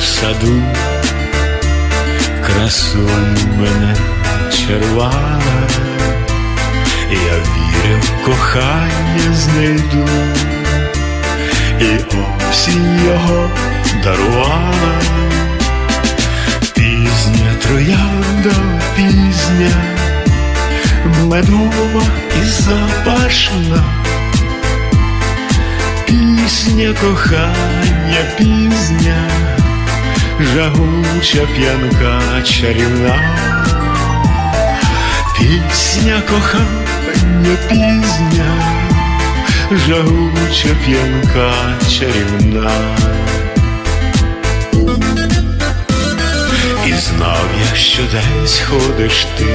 саду, красою мене чарувала, я вірив, кохання знайду, і осінь його дарувала, пізня троянда, пізня, медова і запашна. Пісня кохання, пізня, жагуча п'янка чарівна, пісня кохання, пізня, жагуча п'янка чарівна. І знав що десь ходиш ти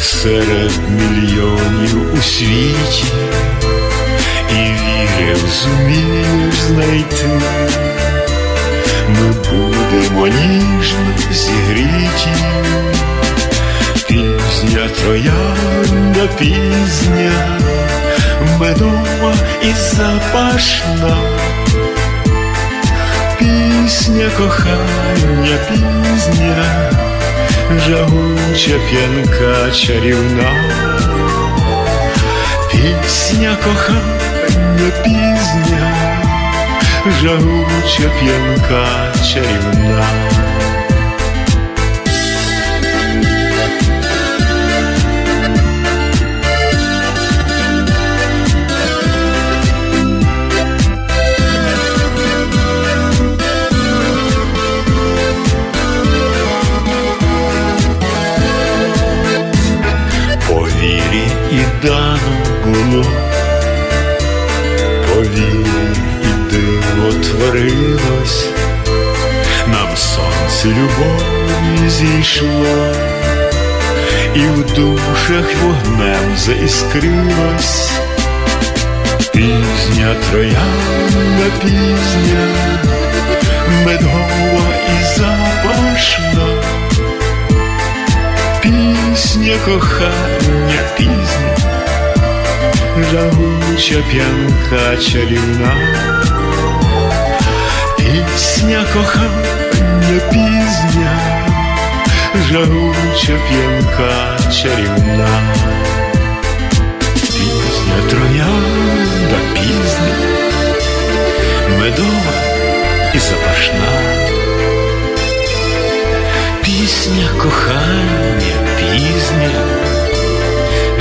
серед мільйонів у світі вірив, зумієш знайти, ми будемо ніжно зігріті, пізня троянда пізня, медова і запашна, пісня кохання пізня, жагуча п'янка чарівна. Пісня кохання жагуча п'янка чарівна. По вірі і дано було, по вірі і диво творилось, нам сонце любові зійшло, і в душах вогнем заіскрилось, пізня троянда пізня, медова і запашна. Пісня кохання пізня, жагуча п'янка чарівна, пісня кохання пізня, жагуча п'янка чарівна, пісня троянда пізня, медова і запашна. Пісня кохання пізня,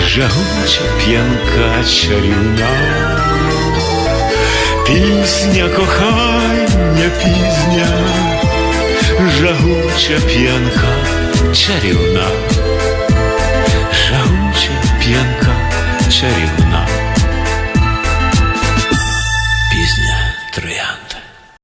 жагуча п'янка чарівна, пісня кохання пізня, жагуча п'янка чарівна, жагуча п'янка чарівна.